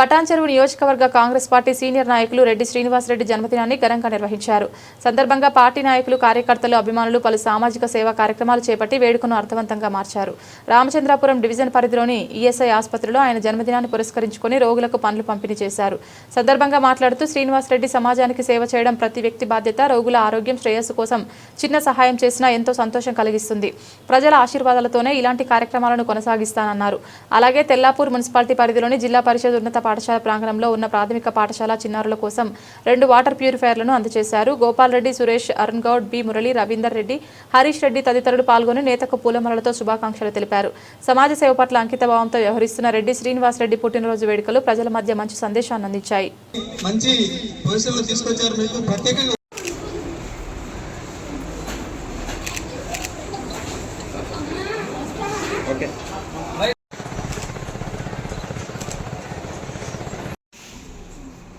పటాన్చెరువు నియోజకవర్గ Congress party senior నాయకులు రెడ్డి శ్రీనివాసరెడ్డి జన్మదినాన్ని ఘనంగా నిర్వహించారు. సందర్భంగా పార్టీ నాయకులు కార్యకర్తలు అభిమానులు పలు సామాజిక సేవా కార్యక్రమాలు చేపట్టి వేడుకను అర్థవంతంగా మార్చారు. రామచంద్రాపురం డివిజన్ పరిధిలోని ఈఎస్ఐ ఆసుపత్రిలో ఆయన జన్మదినాన్ని పురస్కరించుకుని రోగులకు పనులు పంపిణీ చేశారు. సందర్భంగా మాట్లాడుతూ శ్రీనివాసరెడ్డి సమాజానికి సేవ చేయడం ప్రతి వ్యక్తి బాధ్యత రోగుల ఆరోగ్యం శ్రేయస్సు కోసం చిన్న సహాయం చేసినా ఎంతో సంతోషం కలిగిస్తుంది. ప్రజల ఆశీర్వాదాలతోనే ఇలాంటి కార్యక్రమాలను కొనసాగిస్తానన్నారు. అలాగే తెల్లాపూర్ మున్సిపాలిటీ పరిధిలోని జిల్లా పరిషత్ ఉన్నత పాఠశాల ప్రాంగణంలో ఉన్న ప్రాథమిక పాఠశాల చిన్నారుల కోసం రెండు వాటర్ ప్యూరిఫైర్లను అందజేశారు. గోపాల్ రెడ్డి సురేష్ అరుణ్ గౌడ్ బి. మురళి రవీందర్ రెడ్డి హరీష్ రెడ్డి తదితరులు పాల్గొని నేతకు పూలమరలతో శుభాకాంక్షలు తెలిపారు. సమాజ సేవ పట్ల అంకితభావంతో వ్యవహరిస్తున్న రెడ్డి శ్రీనివాస్ రెడ్డి పుట్టినరోజు వేడుకలు ప్రజల మధ్య మంచి సందేశాన్ని అందించాయి. మంచి తీసుకొచ్చారు మీకు. ప్రత్యేకంగా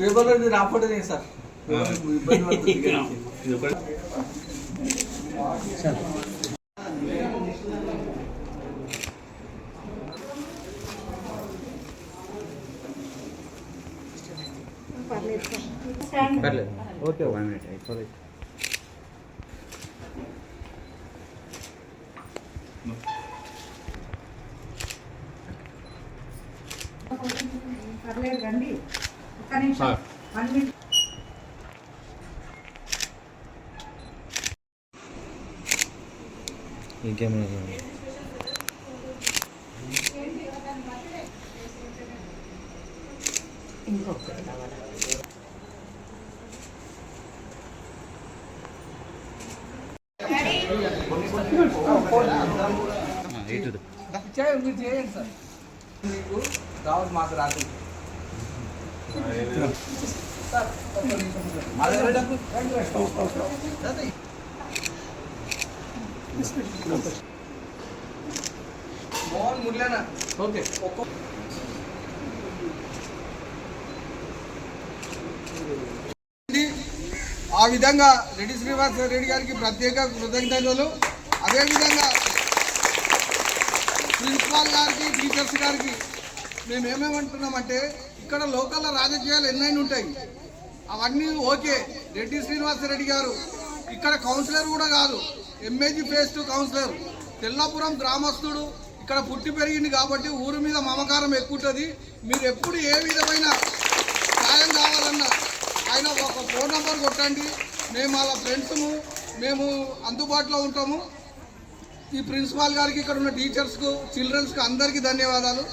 పేపర్లో మీరు రాకపోతే నేను సార్. ఇబ్బంది పడుతుంది ఓకే వన్ మినిట్ అయిపోతుంది పర్లేదు రండి. ఇంకేమైనా చేయండి మీరు చేయండి సార్. మీకు రావద్దు మాకు రాదు. మోహన్ ముర్లేనా ఓకే ఆ విధంగా రెడ్డి శ్రీనివాస రెడ్డి గారికి ప్రత్యేక కృతజ్ఞతలు. అదేవిధంగా ప్రిన్సిపాల్ గారికి టీచర్స్ గారికి మేము ఏమేమంటున్నామంటే ఇక్కడ లోకల్ రాజకీయాలు ఎన్నైనా ఉంటాయి. అవన్నీ ఓకే. రెడ్డి శ్రీనివాసరెడ్డి గారు. ఇక్కడ కౌన్సిలర్ కూడా కాదు. ఎంఏజీ ఫేస్ టు కౌన్సిలర్. తెల్లాపురం గ్రామస్తుడు. ఇక్కడ పుట్టి పెరిగింది కాబట్టి ఊరి మీద మమకారం ఎక్కువ ఉంటుంది మీరు ఎప్పుడు ఏ విధమైన సాయం కావాలన్నా ఆయన ఒక ఫోన్ నెంబర్ కొట్టండి. మేము వాళ్ళ ఫ్రెండ్స్ము మేము అందుబాటులో ఉంటాము. ఈ ప్రిన్సిపాల్ గారికి ఇక్కడ ఉన్న టీచర్స్కు చిల్డ్రన్స్కు అందరికీ ధన్యవాదాలు.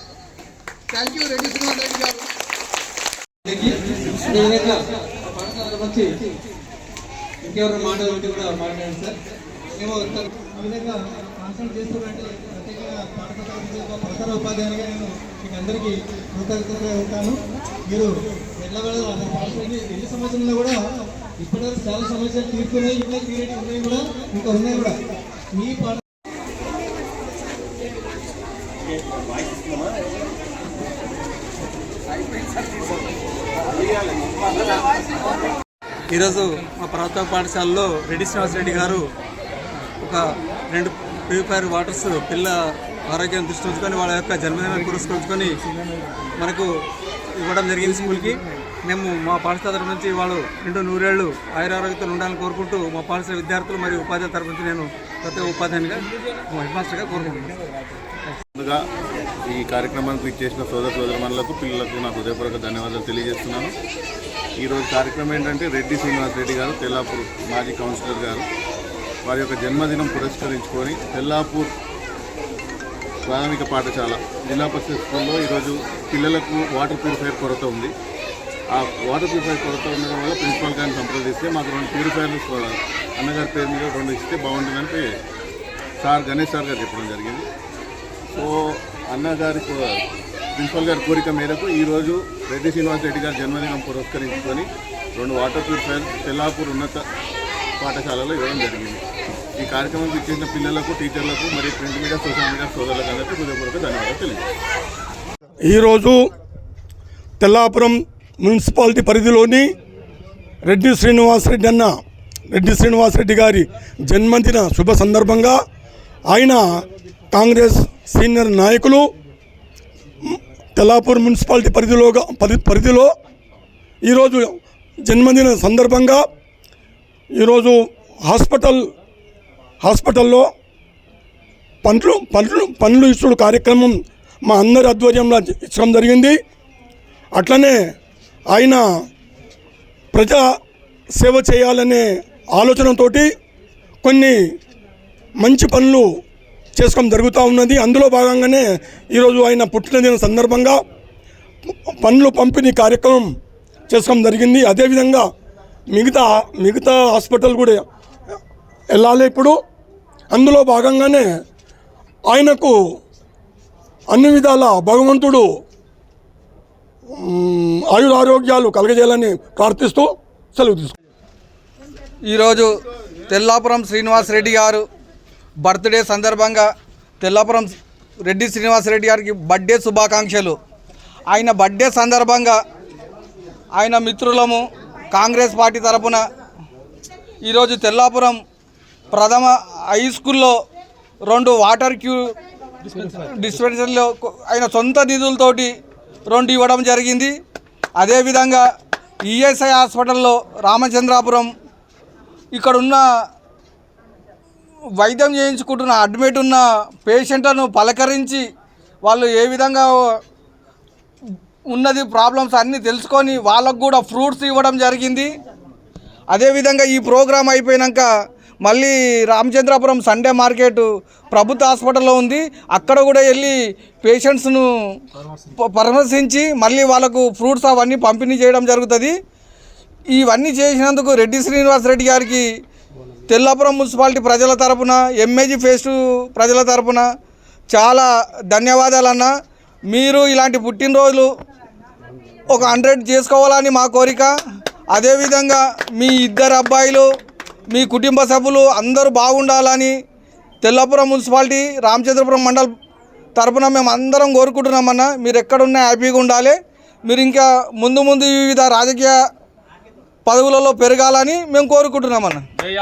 థ్యాంక్ యూ రెడ్డి శ్రీనివాస్ రెడ్డి గారు. అదేవిధంగా పాఠశాల వచ్చి ఇంకెవరైనా మాటలు కూడా మాట్లాడండి సార్. మేము తన- ఈ విధంగా కాన్సల్ట్ చేస్తున్నట్టే ప్రత్యేకంగా పాఠశాల నుంచి ప్రధాన ఉపాధ్యాయునిగా నేను మీకు అందరికీ కృతజ్ఞతగా ఉంటాను. మీరు ఎల్లవేళ ఆ పాఠశాలని ఎన్ని సంవత్సరంలో కూడా ఇప్పటివరకు చాలా సమస్యలు తీర్చున్నాయి ఇంకా క్రియేట్ ఉన్నాయి కూడా ఇంకా ఉన్నాయి కూడా. మీ పాఠ ఈరోజు మా ప్రభుత్వ పాఠశాలలో రెడ్డి శ్రీనివాసరెడ్డి గారు ఒక రెండు ప్యూరిఫైర్ వాటర్స్ పిల్ల ఆరోగ్యం దృష్టి ఉంచుకొని వాళ్ళ యొక్క జన్మదినాన్ని పురస్కరించుకొని మనకు ఇవ్వడం జరిగింది స్కూల్కి. మేము మా పాఠశాల తరఫు నుంచి వాళ్ళు రెండు నూరేళ్ళు ఆయురారోగ్యంతో ఉండాలని కోరుకుంటూ మా పాఠశాల విద్యార్థులు మరియు ఉపాధ్యాయుల తరఫు నుంచి నేను ప్రతి ఉపాధ్యాయునిగా హెడ్ మాస్టర్గా కోరుకుంటున్నాను. ముందుగా ఈ కార్యక్రమానికి చేసిన సోదర సోదరమణులకు పిల్లలకు నా హృదయపూర్వక ధన్యవాదాలు తెలియజేస్తున్నాను. ఈరోజు కార్యక్రమం ఏంటంటే రెడ్డి శ్రీనివాస్ రెడ్డి గారు తెల్లాపూర్ మాజీ కౌన్సిలర్ గారు వారి యొక్క జన్మదినం పురస్కరించుకొని తెల్లాపూర్ ప్రాథమిక పాఠశాల జిల్లా పరిషత్ స్కూల్లో ఈరోజు పిల్లలకు వాటర్ ప్యూరిఫైర్ కొరత ఉంది. ఆ వాటర్ ప్యూరిఫైర్ కొరత ఉండడం వల్ల ప్రిన్సిపాల్ గారిని సంప్రదిస్తే మాకు రెండు ప్యూరిఫైర్లు అన్నగారి పేరు మీద రెండు ఇస్తే బాగుంటుందని సార్ గణేష్ సార్ గారు చెప్పడం జరిగింది. సో అన్నగారి ప్రిన్సిపల్ గారి కోరిక మేరకు ఈరోజు రెడ్డి శ్రీనివాస్ రెడ్డి గారి జన్మదినం పురస్కరించుకొని రెండు వాటర్ ప్యూరిఫైర్ తెల్లాపూర్ ఉన్నత పాఠశాలలో ఇవ్వడం జరిగింది. ఈ కార్యక్రమం ఇచ్చేసిన పిల్లలకు టీచర్లకు మరియు ప్రింట్ మీడియా సోషల్ మీడియా సోదరులకు అందరికీ హృదయపూర్వక ధన్యవాదాలు తెలియజేస్తాను ఈరోజు తెల్లాపురం మున్సిపాలిటీ పరిధిలోని రెడ్డి శ్రీనివాసరెడ్డి అన్న రెడ్డి శ్రీనివాసరెడ్డి గారి జన్మదిన శుభ సందర్భంగా ఆయన కాంగ్రెస్ సీనియర్ నాయకులు తెల్లాపూర్ మున్సిపాలిటీ పరిధిలోగా పరి పరిధిలో ఈరోజు జన్మదిన సందర్భంగా ఈరోజు హాస్పిటల్ హాస్పిటల్లో పండ్లు పండ్లు పండ్లు ఇచ్చుడు కార్యక్రమం మా అందరి ఆధ్వర్యంలో ఇచ్చడం జరిగింది. అట్లనే ఆయన ప్రజా సేవ చేయాలనే ఆలోచనతోటి కొన్ని మంచి పనులు చేసుకోవడం జరుగుతూ ఉన్నది. అందులో భాగంగానే ఈరోజు ఆయన పుట్టినదిన సందర్భంగా పనులు పంపిణీ కార్యక్రమం చేసుకోవడం జరిగింది. అదేవిధంగా మిగతా మిగతా హాస్పిటల్ కూడా వెళ్ళాలి ఇప్పుడు. అందులో భాగంగానే ఆయనకు అన్ని విధాల భగవంతుడు ఆయురారోగ్యాలు కలగజేయాలని ప్రార్థిస్తూ సెలవు తీసుకు ఈరోజు తెల్లాపురం శ్రీనివాస్ రెడ్డి గారు బర్త్డే సందర్భంగా తెల్లాపురం రెడ్డి శ్రీనివాస్ రెడ్డి గారికి బర్త్డే శుభాకాంక్షలు. ఆయన బర్త్డే సందర్భంగా ఆయన మిత్రులము కాంగ్రెస్ పార్టీ తరపున ఈరోజు తెల్లాపురం ప్రథమ హై స్కూల్లో రెండు వాటర్ క్యూ డిస్పెన్సరీలో ఆయన సొంత నిధులతోటి రెండు ఇవ్వడం జరిగింది. అదేవిధంగా ఈఎస్ఐ హాస్పిటల్లో రామచంద్రాపురం ఇక్కడున్న వైద్యం చేయించుకుంటున్న అడ్మిట్ ఉన్న పేషెంట్లను పలకరించి వాళ్ళు ఏ విధంగా ఉన్నది ప్రాబ్లమ్స్ అన్నీ తెలుసుకొని వాళ్ళకు కూడా ఫ్రూట్స్ ఇవ్వడం జరిగింది. అదేవిధంగా ఈ ప్రోగ్రాం అయిపోయాక మళ్ళీ రామచంద్రాపురం సండే మార్కెట్ ప్రభుత్వ హాస్పిటల్లో ఉంది. అక్కడ కూడా వెళ్ళి పేషెంట్స్ను పరామర్శించి మళ్ళీ వాళ్ళకు ఫ్రూట్స్ అవన్నీ పంపిణీ చేయడం జరుగుతుంది. ఇవన్నీ చేసినందుకు రెడ్డి శ్రీనివాస్ రెడ్డి గారికి తెల్లాపురం మున్సిపాలిటీ ప్రజల తరపున ఎంఏజీ ఫేస్ ప్రజల తరపున చాలా ధన్యవాదాలన్నా. మీరు ఇలాంటి పుట్టినరోజులు ఒక హండ్రెడ్ చేసుకోవాలని మా కోరిక. అదేవిధంగా మీ ఇద్దరు అబ్బాయిలు మీ కుటుంబ సభ్యులు అందరూ బాగుండాలని తెల్లాపురం మున్సిపాలిటీ రామచంద్రపురం మండల్ తరపున మేము అందరం కోరుకుంటున్నామన్న. మీరు ఎక్కడున్నా హ్యాపీగా ఉండాలి. మీరు ఇంకా ముందు ముందు వివిధ రాజకీయ పదవులలో పెరగాలని మేము కోరుకుంటున్నామన్న.